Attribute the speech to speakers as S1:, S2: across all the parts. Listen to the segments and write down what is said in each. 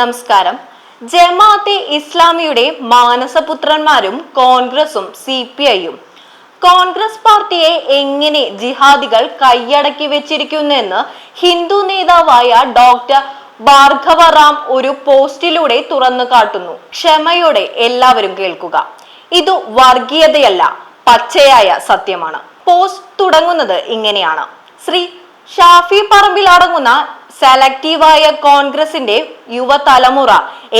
S1: നമസ്കാരം. ജമാഅത്തെ ഇസ്ലാമിയുടെ മാനസപുത്രന്മാരും കോൺഗ്രസും സി പി ഐയും. കോൺഗ്രസ് പാർട്ടിയെ എങ്ങനെ ജിഹാദികൾ കൈയടക്കി വെച്ചിരിക്കുന്നെന്ന് ഹിന്ദു നേതാവായ ഡോക്ടർ ഭാർഗവ റാം ഒരു പോസ്റ്റിലൂടെ തുറന്നു കാട്ടുന്നു. ക്ഷമയോടെ എല്ലാവരും കേൾക്കുക. ഇത് വർഗീയതയല്ല പച്ചയായ സത്യമാണ്. പോസ്റ്റ് തുടങ്ങുന്നത് ഇങ്ങനെയാണ്. ശ്രീ ഷാഫി പറമ്പിൽ അടങ്ങുന്ന സെലക്റ്റീവായ കോൺഗ്രസിന്റെ യുവതലമുറ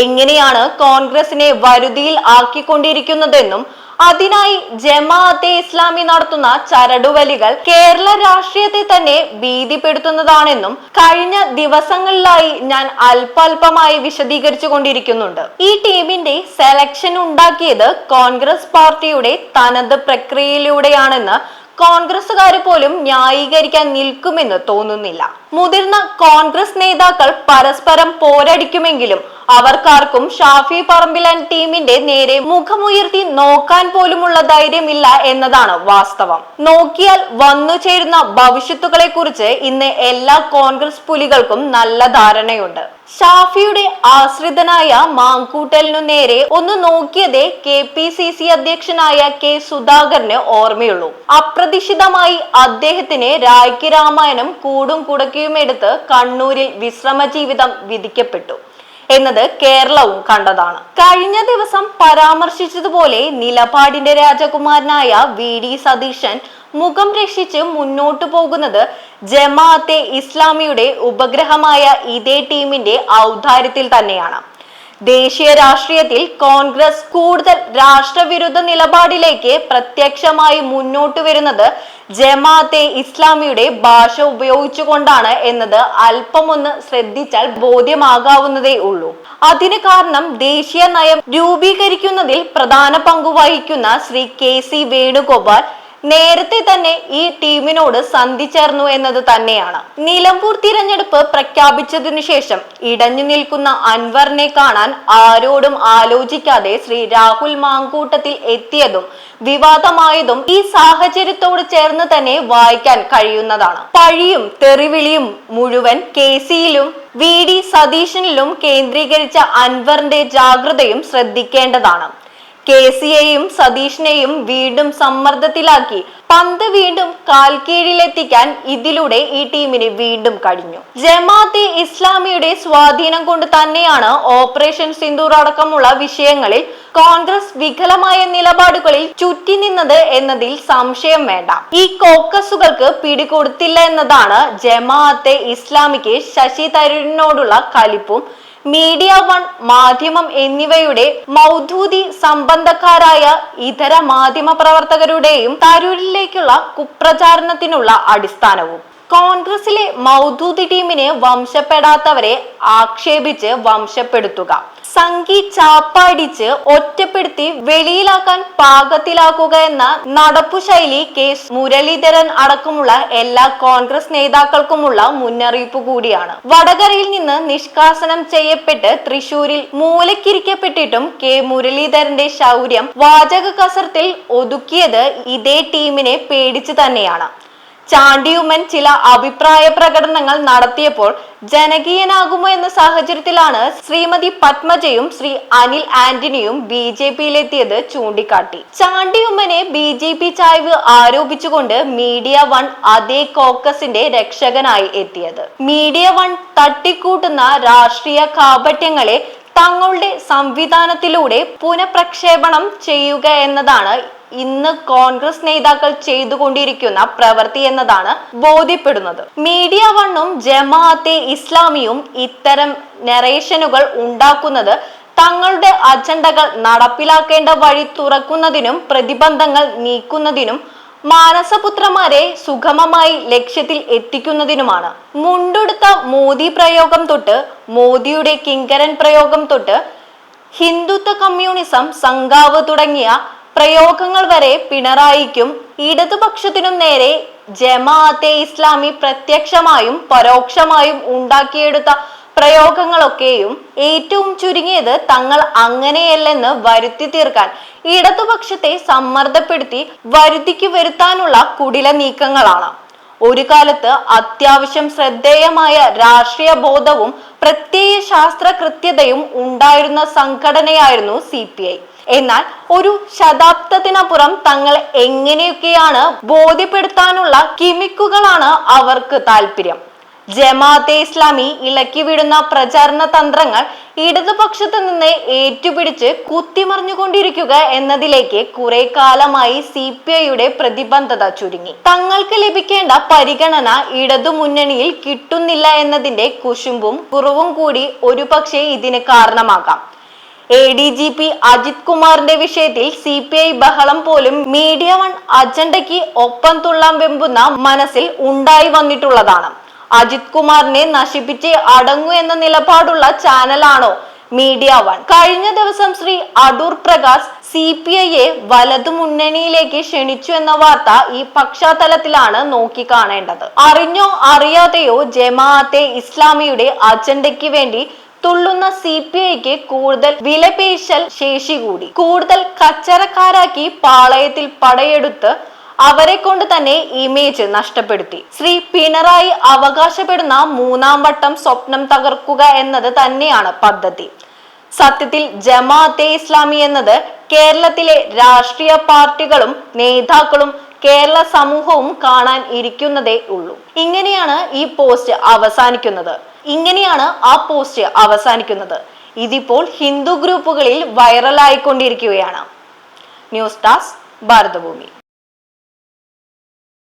S1: എങ്ങനെയാണ് കോൺഗ്രസിനെ വരുതിയിൽ ആക്കിക്കൊണ്ടിരിക്കുന്നതെന്നും അതിനായി ജമാഅത്തെ ഇസ്ലാമി നടത്തുന്ന ചരടുവലികൾ കേരള രാഷ്ട്രീയത്തെ തന്നെ ഭീതിപ്പെടുത്തുന്നതാണെന്നും കഴിഞ്ഞ ദിവസങ്ങളിലായി ഞാൻ അല്പൽപമായി വിശദീകരിച്ചു കൊണ്ടിരിക്കുന്നുണ്ട് ഈ ടീമിന്റെ സെലക്ഷൻ ഉണ്ടാക്കിയത് കോൺഗ്രസ് പാർട്ടിയുടെ തനത് പ്രക്രിയയിലൂടെയാണെന്ന് കോൺഗ്രസുകാർ പോലും ന്യായീകരിക്കാൻ നിൽക്കുമെന്ന് തോന്നുന്നില്ല. മുതിർന്ന കോൺഗ്രസ് നേതാക്കൾ പരസ്പരം പോരടിക്കുമെങ്കിലും അവർക്കാർക്കും ഷാഫി പറമ്പിൽ ആൻഡ് ടീമിന്റെ നേരെ മുഖമുയർത്തി നോക്കാൻ പോലുമുള്ള ധൈര്യമില്ല എന്നതാണ് വാസ്തവം. നോക്കിയാൽ വന്നു ചേരുന്ന ഭവിഷ്യത്തുകളെ കുറിച്ച് ഇന്ന് എല്ലാ കോൺഗ്രസ് പുലികൾക്കും നല്ല ധാരണയുണ്ട്. ഷാഫിയുടെ ആശ്രിതനായ മാങ്കൂട്ടലിനു നേരെ ഒന്ന് നോക്കിയതേ കെ പി സി സി അധ്യക്ഷനായ കെ സുധാകരന് ഓർമ്മയുള്ളൂ. അപ്രതീക്ഷിതമായി അദ്ദേഹത്തിന് രായ്ക്ക് രാമായണം കൂടും കുടക്കിയും എടുത്ത് കണ്ണൂരിൽ വിശ്രമ ജീവിതം വിധിക്കപ്പെട്ടു. എന്നത് കേരളവും കണ്ടതാണ്. കഴിഞ്ഞ ദിവസം പരാമർശിച്ചതുപോലെ നിലപാടിന്റെ രാജകുമാരനായ വി ഡി സതീശൻ മുഖം രക്ഷിച്ച് മുന്നോട്ടു പോകുന്നത് ജമാഅത്തെ ഇസ്ലാമിയുടെ ഉപഗ്രഹമായ ഇതേ ടീമിന്റെ ഔദാര്യത്തിൽ തന്നെയാണ്. ദേശീയ രാഷ്ട്രീയത്തിൽ കോൺഗ്രസ് കൂടുതൽ രാഷ്ട്രവിരുദ്ധ നിലപാടിലേക്ക് പ്രത്യക്ഷമായി മുന്നോട്ട് വരുന്നത് ജമാഅത്തെ ഇസ്ലാമിയുടെ ഭാഷ ഉപയോഗിച്ചുകൊണ്ടാണ് എന്നത് അല്പമൊന്ന് ശ്രദ്ധിച്ചാൽ ബോധ്യമാകാവുന്നതേ ഉള്ളൂ. അതിന് കാരണം ദേശീയ നയം രൂപീകരിക്കുന്നതിൽ പ്രധാന പങ്കു വഹിക്കുന്ന ശ്രീ കെ സി വേണുഗോപാൽ നേരത്തെ തന്നെ ഈ ടീമിനോട് സന്ധി ചേർന്നു എന്നത് തന്നെയാണ്. നിലമ്പൂർ തിരഞ്ഞെടുപ്പ് പ്രഖ്യാപിച്ചതിനു ശേഷം ഇടഞ്ഞു നിൽക്കുന്ന അൻവറിനെ കാണാൻ ആരോടും ആലോചിക്കാതെ ശ്രീ രാഹുൽ മാങ്കൂട്ടത്തിൽ എത്തിയതും വിവാദമായതും ഈ സാഹചര്യത്തോട് ചേർന്ന് തന്നെ വായിക്കാൻ കഴിയുന്നതാണ്. പഴിയും തെറിവിളിയും മുഴുവൻ കെ സിയിലും വി ഡി സതീശനിലും കേന്ദ്രീകരിച്ച അൻവറിന്റെ ജാഗ്രതയും ശ്രദ്ധിക്കേണ്ടതാണ്. കെ സിയെയും സതീഷിനെയും വീണ്ടും സമ്മർദ്ദത്തിലാക്കി. പന്ത് വീണ്ടും കാൽക്കീഴിലെത്തിക്കാൻ ഇതിലൂടെ ഈ ടീമിന് വീണ്ടും കഴിഞ്ഞു. ജമാഅത്തെ ഇസ്ലാമിയുടെ സ്വാധീനം കൊണ്ട് തന്നെയാണ് ഓപ്പറേഷൻ സിന്ദൂർ അടക്കമുള്ള വിഷയങ്ങളിൽ കോൺഗ്രസ് വികലമായ നിലപാടുകളിൽ ചുറ്റി നിന്നത് എന്നതിൽ സംശയം വേണ്ട. ഈ കോക്കസുകൾക്ക് പിടികൊടുത്തില്ല എന്നതാണ് ജമാഅത്തെ ഇസ്ലാമിക്ക് ശശി തരൂരിനോടുള്ള കലിപ്പും മീഡിയ വൺ മാധ്യമം എന്നിവയുടെ മൗദൂദി സംബന്ധക്കാരായ ഇതര മാധ്യമ പ്രവർത്തകരുടെയും തരൂരിലേക്കുള്ള കുപ്രചാരണത്തിനുള്ള അടിസ്ഥാനവും. കോൺഗ്രസിലെ മൗദൂദി ടീമിനെ വംശപ്പെടാത്തവരെ ആക്ഷേപിച്ച് വംശപ്പെടുത്തുക. സംഘി ചാപ്പടിച്ച് ഒറ്റപ്പെടുത്തി വെളിയിലാക്കാൻ പാകത്തിലാക്കുക എന്ന നടപ്പു ശൈലി കെ മുരളീധരൻ അടക്കമുള്ള എല്ലാ കോൺഗ്രസ് നേതാക്കൾക്കുമുള്ള മുന്നറിയിപ്പ് കൂടിയാണ്. വടകരയിൽ നിന്ന് നിഷ്കാസനം ചെയ്യപ്പെട്ട് തൃശൂരിൽ മൂലക്കിരിക്കപ്പെട്ടിട്ടും കെ മുരളീധരന്റെ ശൗര്യം വാചക കസർത്തിൽ ഒതുക്കിയത് ഇതേ ടീമിനെ പേടിച്ചു തന്നെയാണ്. ചാണ്ടിയുമ്മൻ ചില അഭിപ്രായ പ്രകടനങ്ങൾ നടത്തിയപ്പോൾ ജനകീയനാകുമോ എന്ന സാഹചര്യത്തിലാണ് ശ്രീമതി പത്മജയും ശ്രീ അനിൽ ആന്റണിയും ബി ജെ പിയിലെത്തിയത് ചൂണ്ടിക്കാട്ടി. ചാണ്ടിയുമ്മനെ ബി ജെ പി ചായ്വ് ആരോപിച്ചുകൊണ്ട് മീഡിയ വൺ അതേ കോക്കസിന്റെ രക്ഷകനായി എത്തിയത്. മീഡിയ വൺ തട്ടിക്കൂട്ടുന്ന രാഷ്ട്രീയ കാപട്യങ്ങളെ തങ്ങളുടെ സംവിധാനത്തിലൂടെ പുനഃപ്രക്ഷേപണം ചെയ്യുക എന്നതാണ് ഇന്ന് കോൺഗ്രസ് നേതാക്കൾ ചെയ്തുകൊണ്ടിരിക്കുന്ന പ്രവൃത്തി എന്നതാണ് ബോധ്യപ്പെടുന്നത്. മീഡിയ വണ്ണും ജമാഅത്തെ ഇസ്ലാമിയും ഇത്തരം നെറേഷനുകൾ ഉണ്ടാക്കുന്നത് തങ്ങളുടെ അജണ്ടകൾ നടപ്പിലാക്കേണ്ട വഴി തുറക്കുന്നതിനും പ്രതിബന്ധങ്ങൾ നീക്കുന്നതിനും മാനസപുത്രമാരെ സുഗമമായി ലക്ഷ്യത്തിൽ എത്തിക്കുന്നതിനുമാണ്. മുണ്ടുടുത്ത മോദി പ്രയോഗം തൊട്ട് മോദിയുടെ കിങ്കരൻ പ്രയോഗം തൊട്ട് ഹിന്ദുത്വ കമ്മ്യൂണിസം സംഘാവ് തുടങ്ങിയ പ്രയോഗങ്ങൾ വരെ പിണറായിക്കും ഇടതുപക്ഷത്തിനും നേരെ ജമാഅത്തെ ഇസ്ലാമി പ്രത്യക്ഷമായും പരോക്ഷമായും ഉണ്ടാക്കിയെടുത്ത പ്രയോഗങ്ങളൊക്കെയും ഏറ്റവും ചുരുങ്ങിയത് തങ്ങൾ അങ്ങനെയല്ലെന്ന് വരുത്തി തീർക്കാൻ ഇടതുപക്ഷത്തെ സമ്മർദ്ദപ്പെടുത്തി വരുത്തിക്ക് വരുത്താനുള്ള കുടില നീക്കങ്ങളാണ്. ഒരു കാലത്ത് അത്യാവശ്യം ശ്രദ്ധേയമായ രാഷ്ട്രീയ ബോധവും പ്രത്യയ ശാസ്ത്ര കൃത്യതയും ഉണ്ടായിരുന്ന സംഘടനയായിരുന്നു സി എന്നാൽ ഒരു ശതാബ്ദത്തിനപ്പുറം തങ്ങൾ എങ്ങനെയൊക്കെയാണ് ബോധ്യപ്പെടുത്താനുള്ള കിമിക്കുകളാണ് അവർക്ക് താല്പര്യം. ജമാഅത്തെ ഇസ്ലാമി ഇളക്കി വിടുന്ന പ്രചാരണ തന്ത്രങ്ങൾ ഇടതുപക്ഷത്ത് നിന്ന് ഏറ്റുപിടിച്ച് കുത്തിമറിഞ്ഞുകൊണ്ടിരിക്കുക എന്നതിലേക്ക് കുറെ കാലമായി സി പി ഐയുടെ പ്രതിബദ്ധത ചുരുങ്ങി. തങ്ങൾക്ക് ലഭിക്കേണ്ട പരിഗണന ഇടതുമുന്നണിയിൽ കിട്ടുന്നില്ല എന്നതിന്റെ കുശുമ്പും കുറവും കൂടി ഒരുപക്ഷെ ഇതിന് കാരണമാകാം. A D G P Ajith കുമാറിന്റെ വിഷയത്തിൽ സി പി ഐ ബഹളം പോലും മീഡിയ വൺ അജണ്ടയ്ക്ക് ഒപ്പം തുള്ളാൻ വെമ്പുന്ന മനസ്സിൽ ഉണ്ടായി വന്നിട്ടുള്ളതാണ്. അജിത് കുമാറിനെ നശിപ്പിച്ച് അടങ്ങൂ എന്ന നിലപാടുള്ള ചാനലാണോ മീഡിയ വൺ? കഴിഞ്ഞ ദിവസം ശ്രീ അടൂർ പ്രകാശ് സി പി ഐയെ വലതു മുന്നണിയിലേക്ക് ക്ഷണിച്ചു എന്ന വാർത്ത ഈ പശ്ചാത്തലത്തിലാണ് നോക്കിക്കാണേണ്ടത് അറിഞ്ഞോ അറിയാതെയോ ജമാഅത്തെ ഇസ്ലാമിയുടെ അജണ്ടയ്ക്ക് വേണ്ടി തുള്ളുന്ന സി പി ഐക്ക് കൂടുതൽ വിലപേശൽ ശേഷി കൂടി. കൂടുതൽ കച്ചറക്കാരാക്കി പാളയത്തിൽ പടയെടുത്ത് അവരെ കൊണ്ട് തന്നെ ഇമേജ് നഷ്ടപ്പെടുത്തി. ശ്രീ പിണറായി അവകാശപ്പെടുന്ന മൂന്നാം വട്ടം സ്വപ്നം തകർക്കുക എന്നത് തന്നെയാണ് പദ്ധതി. സത്യത്തിൽ ജമാഅത്തെ ഇസ്ലാമി എന്നത് കേരളത്തിലെ രാഷ്ട്രീയ പാർട്ടികളും നേതാക്കളും കേരള സമൂഹവും കാണാൻ ഇരിക്കുന്നതേ ഉള്ളൂ. ഇങ്ങനെയാണ് ഈ പോസ്റ്റ് അവസാനിക്കുന്നത്. ഇങ്ങനെയാണ് ആ പോസ്റ്റ് അവസാനിക്കുന്നത്. ഇതിപ്പോൾ ഹിന്ദു ഗ്രൂപ്പുകളിൽ വൈറലായിക്കൊണ്ടിരിക്കുകയാണ് ന്യൂസ് ഡെസ്ക് ഭാരതഭൂമി.